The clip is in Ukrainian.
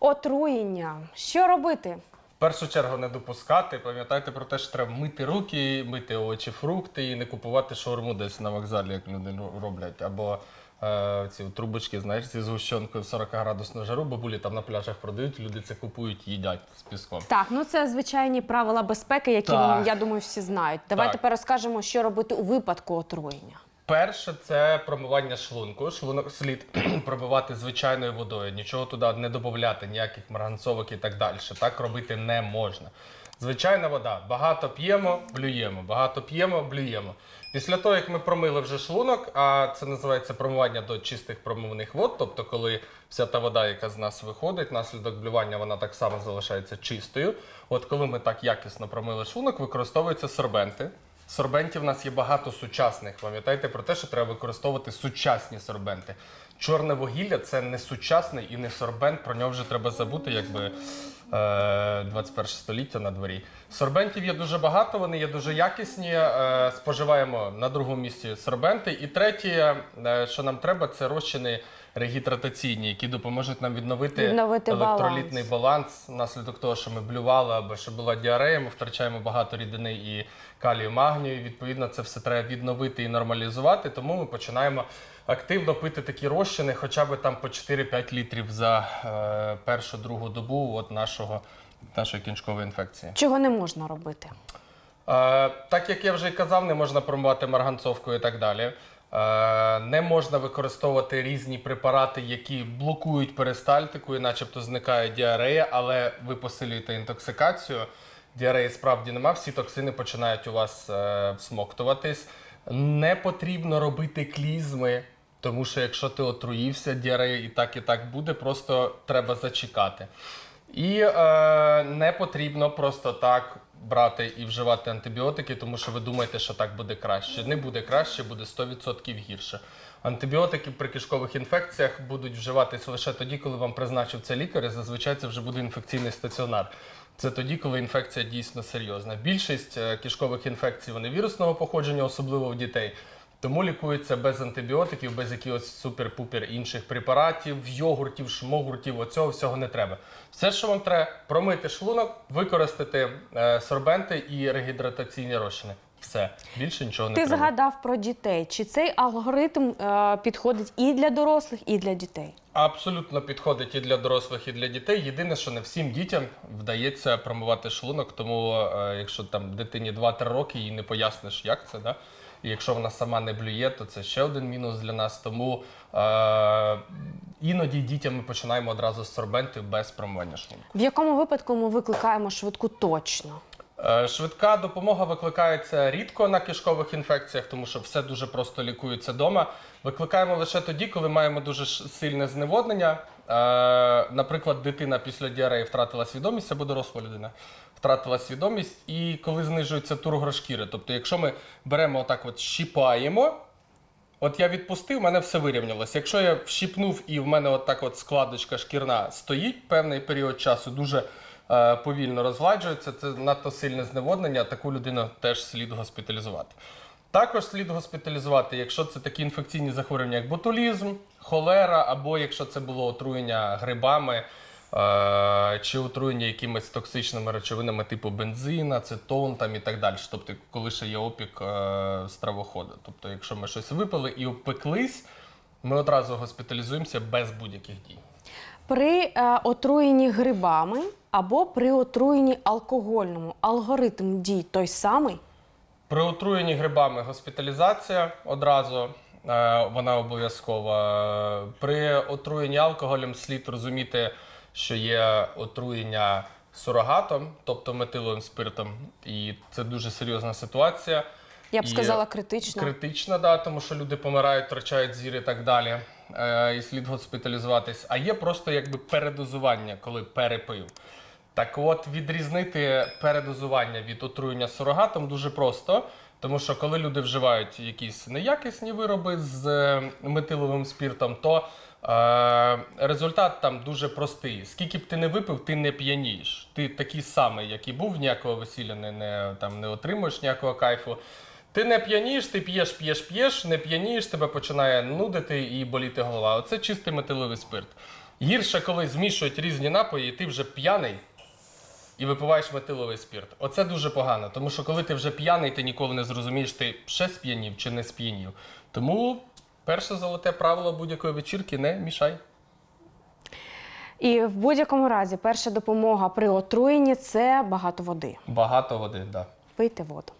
Отруєння. Що робити? В першу чергу не допускати. Пам'ятайте про те, що треба мити руки, мити овочі, фрукти і не купувати шаурму десь на вокзалі, як люди роблять. Або е, ці трубочки, знаєш, зі згущенкою в 40 градусну жару, бабулі там на пляжах продають, люди це купують, їдять з піском. Так, ну це звичайні правила безпеки, які Так. я думаю, всі знають. Давай Так. тепер розкажемо, що робити у випадку отруєння. Перше це промивання шлунку. Шлунок слід промивати звичайною водою, нічого туди не додати, ніяких марганцовок і так далі. Так робити не можна. Звичайна вода. Багато п'ємо, блюємо. Багато п'ємо, блюємо. Після того, як ми промили вже шлунок, а це називається промивання до чистих промивних вод, тобто коли вся та вода, яка з нас виходить, наслідок блювання, вона так само залишається чистою. От коли ми так якісно промили шлунок, використовуються сорбенти. Сорбентів у нас є багато сучасних. Пам'ятайте про те, що треба використовувати сучасні сорбенти. Чорне вугілля це не сучасний і не сорбент. Про нього вже треба забути, якби е, 21 століття на дворі. Сорбентів є дуже багато, вони є дуже якісні. Е, споживаємо на другому місці сорбенти. І третє, е, що нам треба, це розчини регідратаційні, які допоможуть нам відновити, Відновити електролітний баланс внаслідок того, що ми блювали або що була діарея, ми втрачаємо багато рідини і калію, магнію. І, Відповідно, це все треба відновити і нормалізувати. Тому ми починаємо активно пити такі розчини, хоча б там по 4-5 літрів за е, першу другу добу от нашого, нашої кінчкової інфекції. Чого не можна робити? Е, так як я вже казав, не можна промивати марганцовкою і так далі. Е, не можна використовувати різні препарати, які блокують перистальтику, і начебто зникає діарея, але ви посилюєте інтоксикацію. Діареї справді нема, всі токсини починають у вас е, всмоктуватись. Не потрібно робити клізми, тому що якщо ти отруївся, діарея і так, і так буде, просто треба зачекати. І е, не потрібно просто так брати і вживати антибіотики, тому що ви думаєте, що так буде краще. Не буде краще, буде 100% гірше. Антибіотики при кишкових інфекціях будуть вживатись лише тоді, коли вам призначив це лікар, і зазвичай це вже буде інфекційний стаціонар. Це тоді, коли інфекція дійсно серйозна. Більшість е, кишкових інфекцій вони вірусного походження, особливо в дітей. Тому лікується без антибіотиків, без якихось супер-пупер інших препаратів, йогуртів, шмогуртів, оцього всього не треба. Все, що вам треба, промити шлунок, використати е, сорбенти і регідратаційні розчини. Все, більше нічого не Ти треба. згадав про дітей. Чи цей алгоритм е, підходить і для дорослих, і для дітей? Абсолютно підходить і для дорослих, і для дітей. Єдине, що не всім дітям вдається промивати шлунок, тому е, якщо там дитині 2-3 роки, їй не поясниш, як це, да? І якщо вона сама не блює, то це ще один мінус для нас. Тому е, іноді дітям ми починаємо одразу з сорбентів без промивання шлунку. В якому випадку ми викликаємо швидку точно? Е, Швидка допомога викликається рідко на кишкових інфекціях, тому що все дуже просто лікується вдома. Викликаємо лише тоді, коли маємо дуже сильне зневоднення. Е, Наприклад, дитина після діареї втратила свідомість або доросла людина втратила свідомість, і коли знижується тургор шкіри. Тобто, якщо ми беремо отак, от щіпаємо. От я відпустив, в мене все вирівнялося. Якщо я вщипнув і в мене от так от складочка шкірна стоїть певний період часу, дуже повільно розгладжується, це надто сильне зневоднення, таку людину теж слід госпіталізувати. Також слід госпіталізувати, якщо це такі інфекційні захворювання, як ботулізм, холера, або якщо це було отруєння грибами. е, Чи отруєння якимись токсичними речовинами типу бензин, ацетон там і так далі. Тобто, коли ще є опік е, стравоходу. Тобто, якщо ми щось випили і опеклись, ми одразу госпіталізуємося без будь-яких дій. При е, отруєнні грибами або при отруєнні алкогольному алгоритм дій той самий. При отруєнні грибами госпіталізація одразу е, вона обов'язкова. При отруєнні алкоголем слід розуміти, що є отруєння сурогатом, тобто метиловим спиртом, і це дуже серйозна ситуація. Я б І сказала, критично. Критична, да, тому що люди помирають, втрачають зір і так далі. Е, і слід госпіталізуватись. А є просто якби передозування, коли перепив. Так от, відрізнити передозування від отруєння сурогатом дуже просто. Тому що коли люди вживають якісь неякісні вироби з е, метиловим спіртом, то е, результат там дуже простий. Скільки б ти не випив, ти не п'янієш. Ти такий самий, як і був, ніякого весілля не, не, там, не отримуєш ніякого кайфу. Ти не п'янієш, ти п'єш, п'єш, п'єш, не п'янієш, тебе починає нудити і боліти голова. Оце чистий метиловий спирт. Гірше, коли змішують різні напої, і ти вже п'яний і випиваєш метиловий спирт. Оце дуже погано, тому що коли ти вже п'яний, ти ніколи не зрозумієш, ти ще сп'янів чи не сп'янів. Тому перше золоте правило будь-якої вечірки не мішай. І в будь-якому разі перша допомога при отруєнні це багато води. Багато води, так. Да. Пийте воду.